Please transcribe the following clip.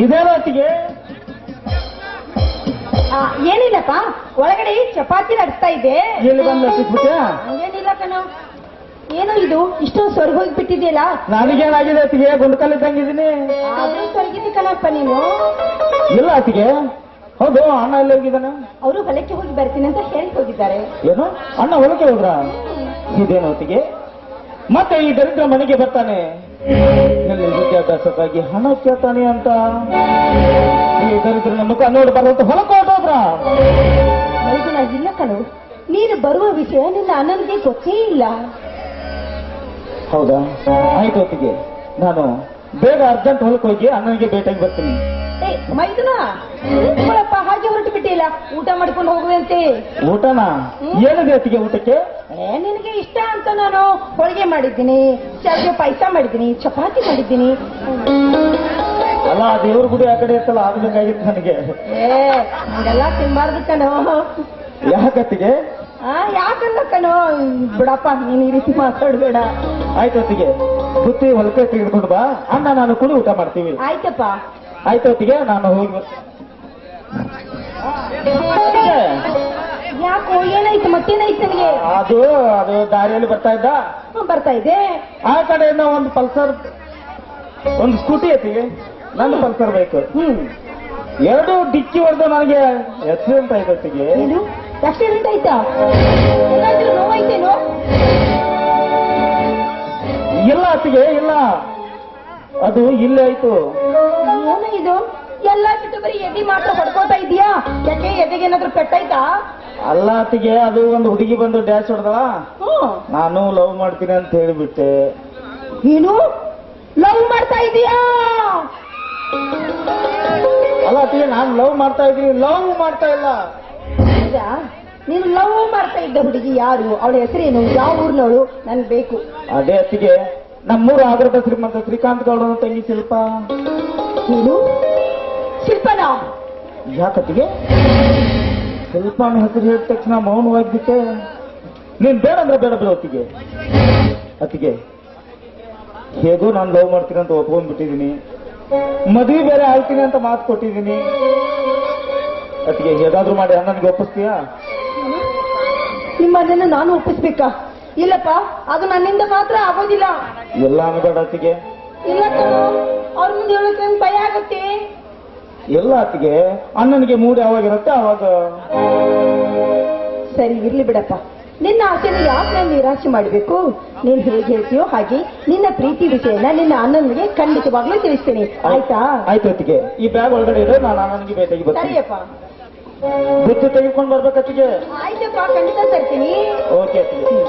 ಇದೇನೋ ಅತ್ತಿಗೆ ಆ, ಏನಿಲ್ಲಪ್ಪ ಒಳಗಡೆ ಚಪಾತಿ ನಡ್ತಾ ಇದೆ. ಎಲ್ಲಿ ಬಂದು ಏನು ಹಂಗೇನಿಲ್ಲ ಕಣೋ. ಏನೋ ಇದು ಇಷ್ಟೊಂದು ಸ್ವರ್ಗ ಹೋಗಿ ಬಿಟ್ಟಿದೆಯಲ್ಲ ನನಗೇನಾಗಿದೆ ಅತ್ತಿಗೆ? ಗುಂಡ್ಕಲ್ಲಿದ್ದಂಗಿದ್ದೀನಿ. ತಂಗಿದ್ದೀನಿ ಸೊರಗಿದ್ದಿ ಕಣಪ್ಪ ನೀನು. ಇಲ್ಲ ಅತ್ತಿಗೆ. ಹೌದು ಅಣ್ಣ ಎಲ್ಲ ಹೋಗಿದ್ದಾನೆ? ಅವರು ಹೊಲಕ್ಕೆ ಹೋಗಿ ಬರ್ತೀನಿ ಅಂತ ಹೇಳಿ ಹೋಗಿದ್ದಾರೆ. ಏನು? ಅಣ್ಣ ಹೊಲಕ್ಕೆ ಹೋದ್ರ? ಇದೇನು ಹೊತ್ತಿಗೆ ಮತ್ತೆ ಈ ದರಿದ್ರ ಮನೆಗೆ ಬರ್ತಾನೆ. ನನ್ನ ವಿದ್ಯಾಭ್ಯಾಸಕ್ಕಾಗಿ ಹಣ ಕೇಳ್ತಾನೆ ಅಂತ. ಈ ದರಿದ್ರನ ಮುಖ ನೋಡಿ ಬರೋದು ಹೊಲಕೋಟೋದ್ರ ಹೊರಟೋದ್ರ ಹೌದು ನಾ ಇಲ್ಲ ಕಣು ನೀನು ಬರುವ ವಿಷಯ ನಿನ್ನ ಅಣ್ಣನಿಗೆ ಗೊತ್ತೇ ಇಲ್ಲ. ಹೌದಾ? ಆಯ್ತು ಹೊತ್ತಿಗೆ ನಾನು ಬೇಗ ಅರ್ಜೆಂಟ್ ಹೊಲಕ್ಕೆ ಹೋಗಿ ಅಣ್ಣನಿಗೆ ಭೇಟಿಯಾಗಿ ಬರ್ತೀನಿ. ಮೈದುನ? ಹಾಗೆ ಹೊರಟು ಬಿಟ್ಟಿಲ್ಲ. ಊಟ ಮಾಡ್ಕೊಂಡು ಹೋಗುವಂತೆ. ಊಟನಾ? ಏನು ಬೇಕಿಗೆ ಊಟಕ್ಕೆ? ಏ ನಿನಗೆ ಇಷ್ಟ ಅಂತ ನಾನು ಹೋಳಿಗೆ ಮಾಡಿದ್ದೀನಿ ಶಾವಿಗೆ ಪಾಯಸ ಮಾಡಿದ್ದೀನಿ ಚಪಾತಿ ಮಾಡಿದ್ದೀನಿ. ಅಲ್ಲ ಆ ದೇವ್ರ ಗುಡಿ ಆ ಕಡೆ ಇರ್ತಲ್ಲ ಆಗ್ಬೇಕಾಗಿತ್ತು ನನಗೆ. ಏ ಹಂಗೆಲ್ಲ ತಿನ್ಬಾರ್ದು ಕಣೋ. ಯಾಕತ್ತಿಗೆ? ಆ ಯಾಕಲ್ಲ ಕಣೋ? ಬಿಡಪ್ಪ ನೀನು ಈ ರೀತಿ ಮಾತಾಡ್ಬೇಡ. ಆಯ್ತು ಹೊತ್ತಿಗೆ ಬುತ್ತಿ ಹೊಲಕ್ಕೆ ತೆಗೆದುಕೊಂಡು ಬಾ. ಅಣ್ಣ ನಾನು ಕುಡಿ ಊಟ ಮಾಡ್ತೀವಿ. ಆಯ್ತಪ್ಪ. ಆಯ್ತು ಹೊತ್ತಿಗೆ ನಾನು ಹೋಗಿ ಬರ್ತೀನಿ ಯಾಕೋ ಏನಾಯ್ತು? ಮತ್ತೇನಾಯ್ತು ಅದು ಅದು ದಾರಿಯಲ್ಲಿ ಬರ್ತಾ ಇದ್ದ. ಬರ್ತಾ ಇದೆ. ಆ ಕಡೆಯಿಂದ ಒಂದು ಪಲ್ಸರ್ ಒಂದು ಸ್ಕೂಟಿ ಐತಿ. ನನ್ನ ಪಲ್ಸರ್ ಬೇಕು. ಹ್ಮ್. ಎರಡು ಡಿಕ್ಕಿ ಹೊಡೆದು ನನಗೆ ಆಕ್ಸಿಡೆಂಟ್ ಆಯ್ತು ಹೊತ್ತಿಗೆ ಆಕ್ಸಿಡೆಂಟ್ ಆಯ್ತಾ? ನೋವಾಯ್ತೇನು ನೋವಾಯ್ತೇನೋ? ಇಲ್ಲ ಅತ್ತಿಗೆ ಇಲ್ಲ. ಅದು ಇಲ್ಲೇ ಆಯ್ತು. ಏನು ಇದು? ಎಲ್ಲ ಬಿಟ್ಟು ಬರೀ ಎದೆ ಮಾತ್ರ ಹೊಡ್ಕೋತಾ ಇದೀಯಾ? ಯಾಕೆ ಎದೆಗೆ ಏನಾದ್ರು ಪೆಟ್ಟಾಯ್ತಾ ಅಲ್ಲ ಅದು ಒಂದು ಹುಡುಗಿ ಬಂದು ಡ್ಯಾನ್ಸ್ ಹೊಡೆದಳ. ಹ್ಮ್ ನಾನು ಲವ್ ಮಾಡ್ತೀನಿ ಅಂತ ಹೇಳಿಬಿಟ್ಟೆ. ನೀನು ಲವ್ ಮಾಡ್ತಾ ಇದೀಯಾ? ಅಲ್ಲ ನಾನು ಲವ್ ಮಾಡ್ತಾ ಇದ್ದೀನಿ. ಲವ್ ಮಾಡ್ತಾ ಇಲ್ಲ. ಹೌದಾ? ನೀನು ಲವ್ ಮಾಡ್ತಾ ಇದ್ದ ಹುಡುಗಿ ಯಾರು? ಅವಳ ಹೆಸರೇನು? ಯಾವ ಊರ್ನವಳು? ನನ್ ಬೇಕು. ಅದೇ ಅತ್ತಿಗೆ ನಮ್ಮೂರು ಆಗರದ ಶ್ರೀಮಂತ ಶ್ರೀಕಾಂತ್ ಗೌಡನ ತಂಗಿ ಶಿಲ್ಪ. ಏನು? ಶಿಲ್ಪನ? ಯಾಕತ್ತಿಗೆ ಶಿಲ್ಪಾನ ಹೆಸರು ಹೇಳಿದ ತಕ್ಷಣ ಮೌನವಾಗಿಬಿಟ್ಟೆ. ನೀನ್ ಬೇಡ ಅಂದ್ರೆ ಬೇಡ ಬೇಡ ಅತ್ತಿಗೆ ಅತ್ತಿಗೆ ಹೇಗೋ ನಾನು ಲವ್ ಮಾಡ್ತೀನಿ ಅಂತ ಒಪ್ಕೊಂಡ್ಬಿಟ್ಟಿದ್ದೀನಿ ಮದುವೆ ಬೇರೆ ಆಗ್ತೀನಿ ಅಂತ ಮಾತು ಕೊಟ್ಟಿದ್ದೀನಿ ಅತ್ತಿಗೆ ಹೇಗಾದ್ರೂ ಮಾಡಿ ಅಣ್ಣನಿಗೆ ಒಪ್ಪಿಸ್ತೀಯಾ? ನಿಮ್ಮದನ್ನು ನಾನು ಒಪ್ಪಿಸ್ಬೇಕಾ? ಇಲ್ಲಪ್ಪ ಅದು ನನ್ನಿಂದ ಮಾತ್ರ ಆಗೋದಿಲ್ಲ. ಎಲ್ಲ ಅನ್ಬೇಡ ಇಲ್ಲ ಕಣೋ ಅವ್ರ ಮುಂದೆ ಹೇಳಕ್ಕೆ ನಂಗ್ ಭಯ ಆಗುತ್ತೆ. ಎಲ್ಲ ಅತ್ತಿಗೆ ಅಣ್ಣನಿಗೆ ಮೂಡ್ ಯಾವಾಗಿರುತ್ತೆ ಅವಾಗ. ಸರಿ ಇರ್ಲಿ ಬಿಡಪ್ಪ. ನಿನ್ನ ಆಸೆನ ಯಾಕೆ ನಾನು ನಿರಾಶೆ ಮಾಡಬೇಕು? ನೀನ್ ಹೇಗೆ ಹೇಳ್ತೀಯೋ ಹಾಗೆ ನಿನ್ನ ಪ್ರೀತಿ ವಿಷಯನ ನಿನ್ನ ಅಣ್ಣನಿಗೆ ಖಂಡಿತವಾಗ್ಲೂ ತಿಳಿಸ್ತೀನಿ. ಆಯ್ತಾ. ಆಯ್ತು? ಅತ್ತಿಗೆ. ಈ ಬ್ಯಾಗ್ ಒಳಗಡೆ ಇದ್ರೆ ನಾನು ಅಣ್ಣನಿಗೆ ಭೇಟಿಯಾಗಿ ಬರ್ತೀನಿ ಸರಿಯಪ್ಪ. ಗುದ್ದು ತೆಗೆದುಕೊಂಡು ಬರ್ಬೇಕತ್ತಿಗೆ? ಆಯ್ತಪ್ಪ ಖಂಡಿತ ತರ್ತೀನಿ. ಓಕೆ ಅತ್ತಿಗೆ